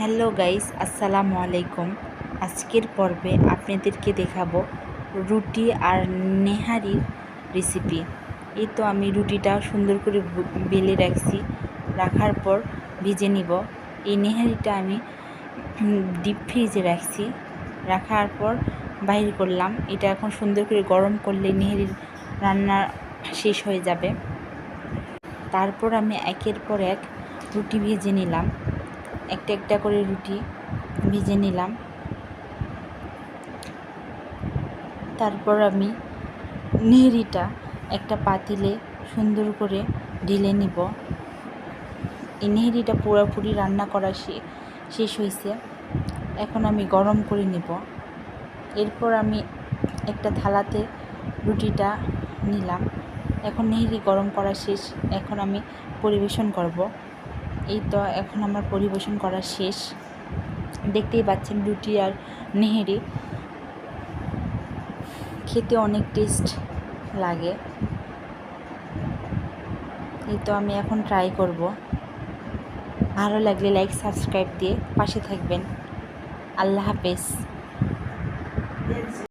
Hello guys, আসসালামু আলাইকুম। আজকের পর্বে আপনাদেরকে দেখাবো রুটি আর নেহারির রেসিপি এই তো আমি রুটিটা সুন্দর করে বেলে রাখছি। রাখার পর ভিজে নিব। এই নেহারিটা আমি ডিপ ফ্রিজে রাখছি। রাখার পর বাইর করলাম। এটা এখন সুন্দর করে গরম করলে নেহারির রান্না শেষ হয়ে যাবে। তারপর আমি একের পর এক রুটি ভেজে নিলাম। একটা একটা করে রুটি ভেজে নিলাম। তারপর আমি নেহরিটা একটা পাতিলে সুন্দর করে ঢেলে নিব। এই নেহরিটা পুরোপুরি রান্না করা শেষ হয়েছে এখন আমি গরম করে নিব। এরপর আমি একটা থালাতে রুটিটা নিলাম। এখন নেহরি গরম করা শেষ। এখন আমি পরিবেশন করব। এই তো এখন আমার পরিবেশন করা শেষ। দেখতেই পাচ্ছেন রুটি আর নেহেরি। খেতে অনেক টেস্ট লাগে। এই তো আমি এখন ট্রাই করব। ভালো লাগলে লাইক সাবস্ক্রাইব দিয়ে পাশে থাকবেন। আল্লাহ হাফেজ।